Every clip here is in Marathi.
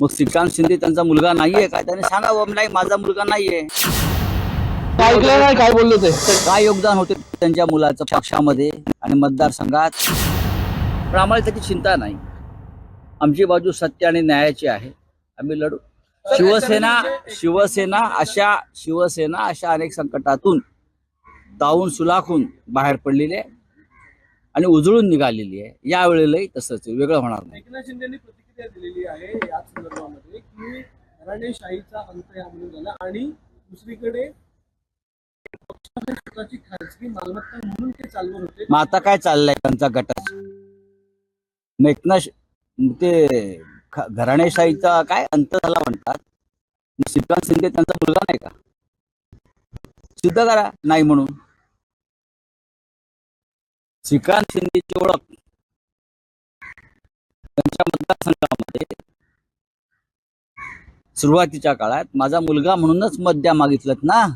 मग श्रीकांत शिंदे त्यांचा मुलगा नाहीये काय त्याने सांगावं नाही माझा मुलगा नाहीये. ऐकलं नाही काय बोलले ते? काय योगदान होते त्यांच्या मुलाचं पक्षामध्ये आणि मतदारसंघात? पण आम्हाला त्याची चिंता नाही. आमची बाजू सत्य आणि न्यायाची आहे. आम्ही लढू. शिवसेना शिवसेना अशा शिवसेना अशा अनेक संकटातून तावून सुलाखून बाहेर पडलेली आहे आणि उजळून निघालेली आहे. यावेळेलाही तसंच वेगळं होणार नाही. प्रतिक्रिया दिलेली आहे या संदर्भामध्ये की घराणेशाहीचा अंत यामध्ये झाला आणि दुसरीकडे स्वतःची खाजगी मालमत्ता म्हणून ते चालवत होते. मग आता काय चाललंय त्यांचा गटाच मग एकनाथ ते ख- घराणेशाहीचा काय अंत झाला म्हणतात? मग श्रीकांत शिंदे त्यांचा मुलगा नाही का? सिद्ध करा नाही म्हणून. श्रीकांत शिंदेची ओळख. त्यांच्या मतदारसंघामध्ये सुरुवातीच्या काळात माझा मुलगा म्हणूनच मत द्या मागितलं ना.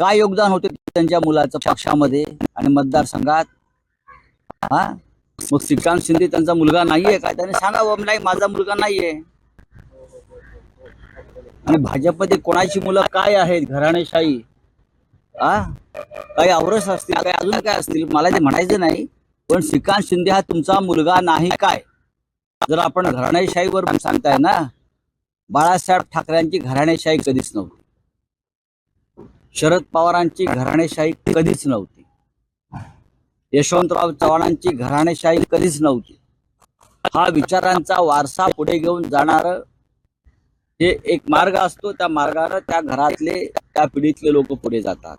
काय योगदान होते त्यांच्या मुलाचं पक्षामध्ये आणि मतदारसंघात? हा? मग श्रीकांत शिंदे त्यांचा मुलगा नाहीये काय? त्याने सांगावं नाही माझा मुलगा नाहीये. आणि भाजपमध्ये कोणाची मुलं काय आहेत? घराणेशाही. हा काही आवरस असतील काही अजून काय असतील? मला ते म्हणायचं नाही. पण श्रीकांत शिंदे हा तुमचा मुलगा नाही काय? जर आपण घराणेशाहीवर सांगताय ना बाळासाहेब ठाकरेंची घराणेशाही कधीच नव्हती. शरद पवारांची घराणेशाही कधीच नव्हती. यशवंतराव चव्हाणांची घराणेशाही कधीच नव्हती. हा विचारांचा वारसा पुढे घेऊन जाणार हे एक मार्ग असतो. त्या मार्गाने त्या घरातले त्या पिढीतले लोक पुढे जातात.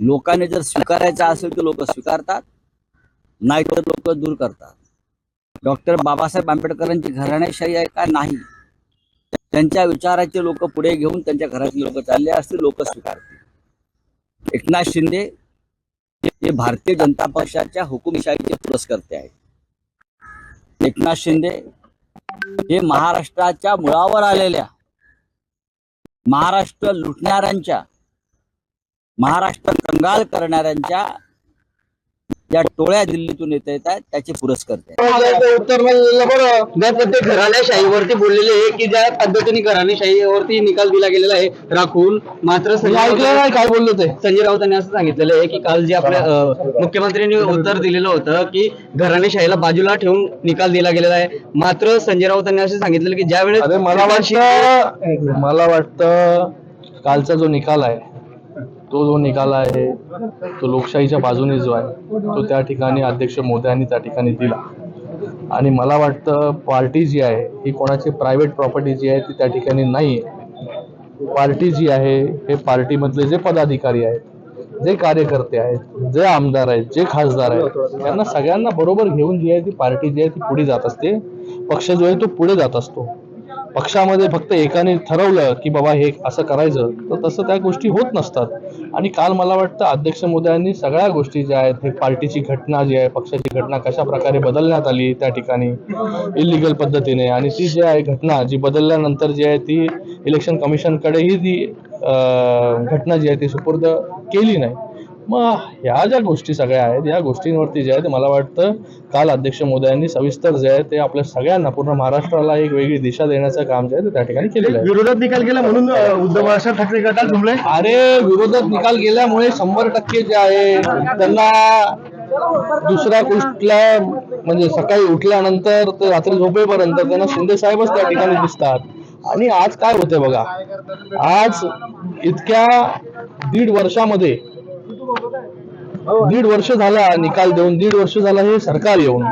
लोकांनी जर स्वीकारायचं असेल तर लोक स्वीकारतात. नाहीतर लोक दूर करतात. डॉक्टर बाबासाहेब आंबेडकरांची घराण्याशाही आहे का नाही? त्यांच्या विचाराचे लोक पुढे घेऊन त्यांच्या घरातले लोक चालले असतील लोक स्वीकारतील. एकनाथ शिंदे हे भारतीय जनता पक्षाच्या हुकुमशाहीचे पुरस्कर्ते आहेत. एकनाथ शिंदे हे महाराष्ट्राच्या मुळावर आलेल्या महाराष्ट्र लुटणाऱ्यांच्या महाराष्ट्र कंगाल करणाऱ्यांच्या ज्या टोळ्या दिल्लीतून येत आहेत त्याचे पुरस्कर्ते आहेत. उत्तर ते घराण्याशाहीवरती बोललेले आहे की ज्या पद्धतीने घराण्याशाहीवरती निकाल दिला गेलेला आहे राखून मात्र काय बोलले ते? संजय राऊतांनी असं सांगितलेलं आहे की काल जे आपल्या मुख्यमंत्र्यांनी उत्तर दिलेलं होतं की घराणेशाहीला बाजूला ठेवून निकाल दिला गेलेला आहे. मात्र संजय राऊतांनी असं सांगितलेलं की ज्यावेळेस अरे मला वाटतं मला वाटतं कालचा जो निकाल आहे तो जो निकाल आहे तो लोकशाहीच्या बाजूने जो आहे तो त्या ठिकाणी अध्यक्ष मोदयांनी त्या ठिकाणी दिला. आणि मला वाटतं पार्टी जी आहे ही कोणाची प्रायव्हेट प्रॉपर्टी जी आहे ती त्या ठिकाणी नाही आहे पार्टी जी आहे हे पार्टीमधले जे पदाधिकारी आहेत जे कार्यकर्ते आहेत जे आमदार आहेत जे खासदार आहेत त्यांना सगळ्यांना बरोबर घेऊन जी आहे ती पार्टी जी आहे ती पुढे जात असते. पक्ष जो आहे तो पुढे जात असतो. पक्षामध्ये फक्त एकाने ठरवलं की बाबा हे असं करायचं तर तसं त्या गोष्टी होत नसतात. आणि काल मला वाटतं अध्यक्ष मोदयांनी सगळ्या गोष्टी ज्या आहेत हे पार्टीची घटना जी आहे पक्षाची घटना कशा प्रकारे बदलण्यात आली त्या ठिकाणी इलिगल पद्धतीने. आणि ती जी आहे घटना जी बदलल्यानंतर जी आहे ती इलेक्शन कमिशनकडेही ती घटना जी आहे ती सुपूर्द केली नाही. मग ह्या ज्या गोष्टी सगळ्या आहेत या गोष्टींवरती जे आहे ते मला वाटतं काल अध्यक्ष मोदयांनी सविस्तर जे आहे ते आपल्या सगळ्यांना पूर्ण महाराष्ट्राला एक वेगळी दिशा देण्याचं काम जे आहे ते त्या ठिकाणी केलेलं आहे. विरोधात निकाल गेला म्हणून उद्धव बाळासाहेब ठाकरे गटात अरे विरोधात निकाल गेल्यामुळे शंभर टक्के जे आहे त्यांना दुसऱ्या कुठल्या म्हणजे सकाळी उठल्यानंतर ते रात्री झोपेपर्यंत त्यांना शिंदे साहेबच त्या ठिकाणी दिसतात. आणि आज काय होते बघा आज इतक्या दीड वर्षामध्ये दीड वर्ष झाला निकाल देऊन दीड वर्ष झाला हे सरकार येऊन.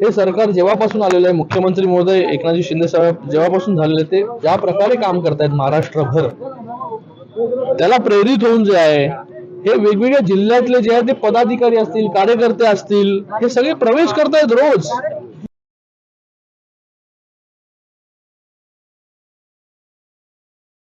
हे सरकार जेव्हापासून आलेलं आहे मुख्यमंत्री महोदय एकनाथजी शिंदे साहेब जेव्हापासून झालेले ते ज्या प्रकारे काम करतायत महाराष्ट्रभर त्याला प्रेरित होऊन जे आहे हे वेगवेगळ्या जिल्ह्यातले जे आहे ते पदाधिकारी असतील कार्यकर्ते असतील हे सगळे प्रवेश करतायत रोज.